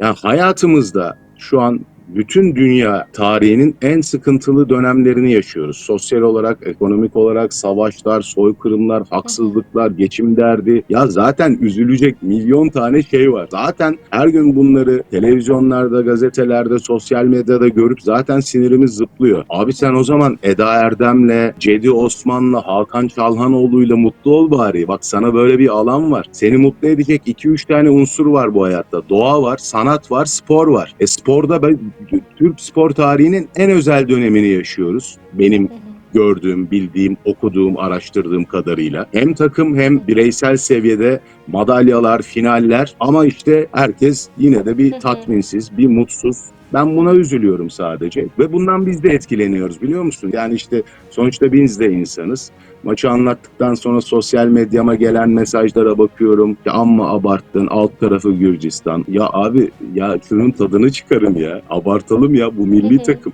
Yani hayatımızda şu an bütün dünya tarihinin en sıkıntılı dönemlerini yaşıyoruz. Sosyal olarak, ekonomik olarak savaşlar, soykırımlar, haksızlıklar, geçim derdi. Ya zaten üzülecek milyon tane şey var. Zaten her gün bunları televizyonlarda, gazetelerde, sosyal medyada görüp zaten sinirimiz zıplıyor. Abi sen o zaman Eda Erdem'le, Cedi Osman'la, Hakan Çalhanoğlu'yla mutlu ol bari. Bak sana böyle bir alan var. Seni mutlu edecek 2-3 tane unsur var bu hayatta. Doğa var, sanat var, spor var. E sporda ben Türk spor tarihinin en özel dönemini yaşıyoruz. Benim gördüğüm, bildiğim, okuduğum, araştırdığım kadarıyla. Hem takım hem bireysel seviyede madalyalar, finaller ama işte herkes yine de bir tatminsiz, bir mutsuz. Ben buna üzülüyorum sadece ve bundan biz de etkileniyoruz biliyor musun? Yani işte sonuçta biz de insanız. Maçı anlattıktan sonra sosyal medyama gelen mesajlara bakıyorum. Ya amma abarttın, alt tarafı Gürcistan. Ya abi ya şunun tadını çıkarın ya. Abartalım ya bu milli takım.